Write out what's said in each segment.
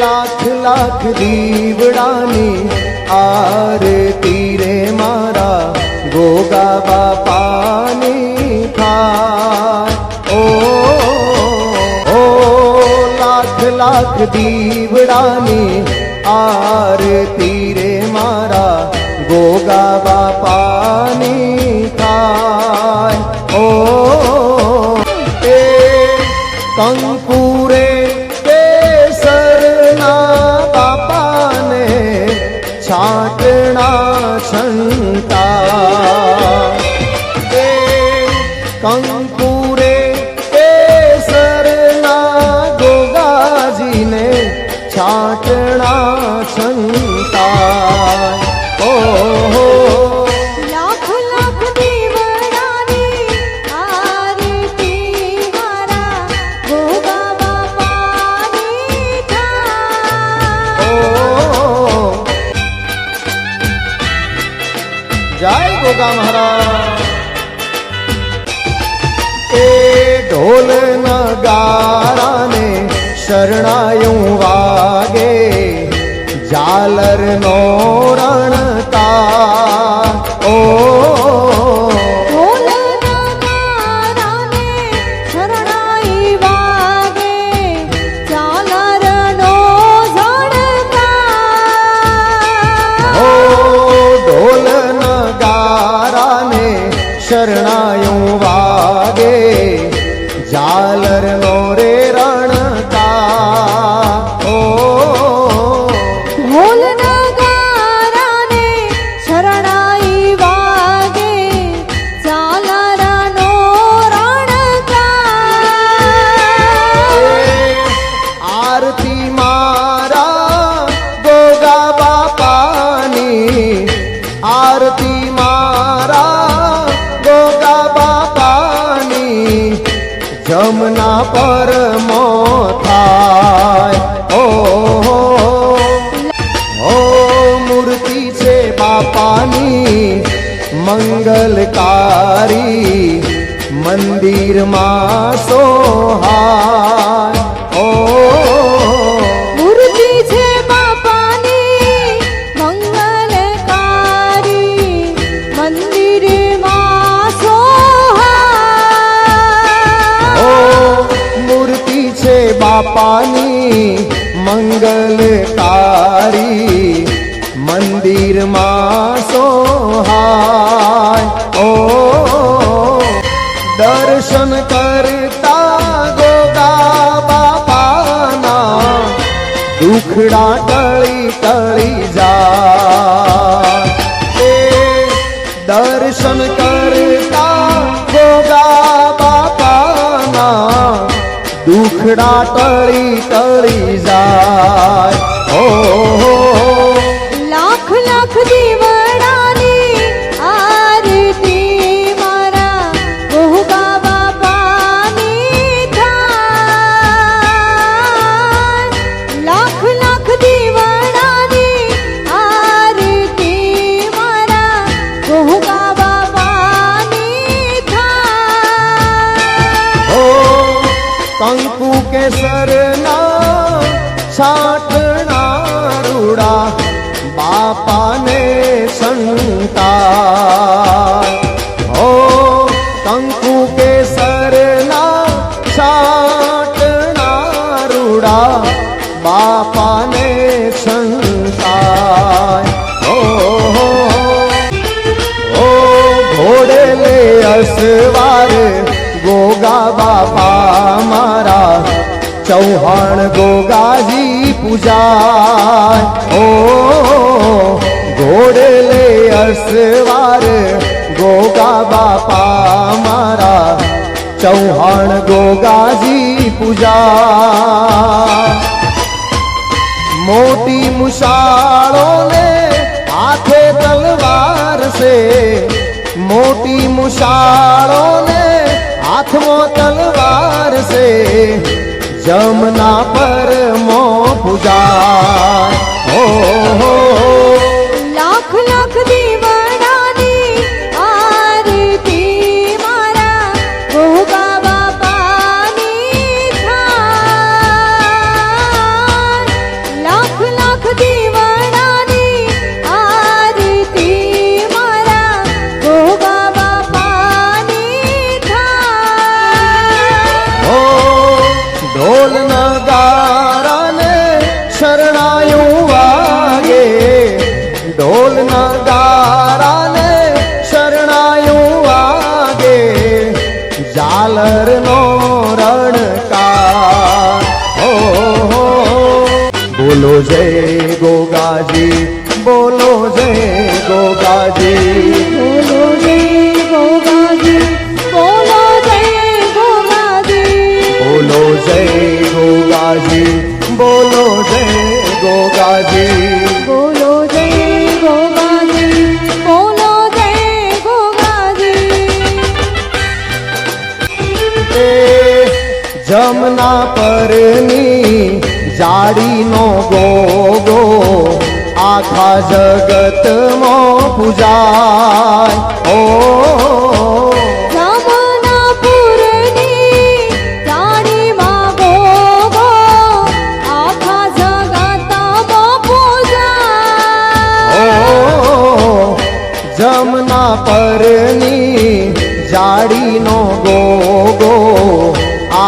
લાખ લાખ દીવડાની આરતી રે મારા ગોગા બાપાની થાય ઓ લાખ લાખ દીવડાની આરતી રે મારા ગોગા બાપાની થાય ઓ એ કંકુરે 反反。એ ઢોલ નગારાને શરણાયું વાગે. ઝાલર ઝાલર નો જમના પર થાય ઓ હો મૂર્તિ છે બાપાની મંગલકારી. મંદિરમાં સોહાય બાપાની મંગલકારી મંદિરમાં સોહાય ઓ દર્શન કરતા ગોગા બાપાના દુખડા તળી તળી જાય દુખડા ટળી ટળી જાય. ઓ કંકુ સાટણા રૂડા બાપાને સંતા ઓ કંકુ કેસરના છાટણા રૂડા બાપાને સંતાય ઓ ઘોડે લે અસવાર ગોગા બાપા મારા ચૌહાણ ગોગાજી પૂજાય. ઓ ઘોડે લે અસવાર ગોગા બાપા મારા. ચૌહાણ ગોગાજી પૂજા મોટી મુશાળોને હાથે તલવાર છે. મોટી મુશાળોને હાથમાં તલવાર છે. જમના પર મો પૂજા. નગારાને શરણાયું વાગે. ઝાલરનો રણકાર. હો. બોલો જય ગોગાજી બોલો જય ગોગાજી. બોલો જય ગોગાજી બોલો જય ગોગાજી. બોલો જય ગોગાજી બોલો જય ગોગાજી. પરની જાડીનો ગોગો આખા જગતમાં પૂજાય. ઓ જમનાપુરની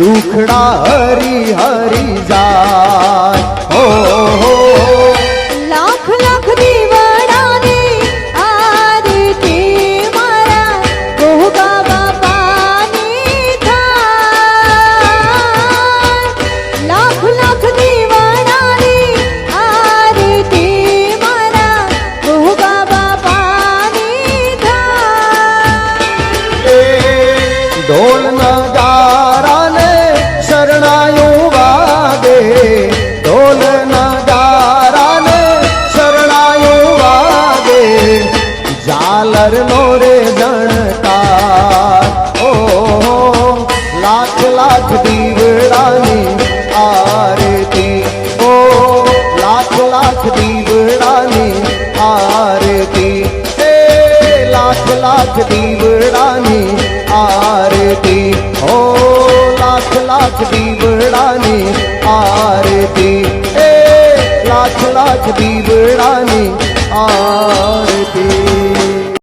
દુખડા હરી હરી જાય. હો હો નો રે જણકાર. ઓ લાખ લાખ દીવડાની આરતી. ઓ લાખ લાખ દીવડાની આરતી. એ લાખ લાખ દીવડાની આરતી. ઓ લાખ લાખ દીવડાની આરતી. એ લાખ લાખ દીવડાની આરતી.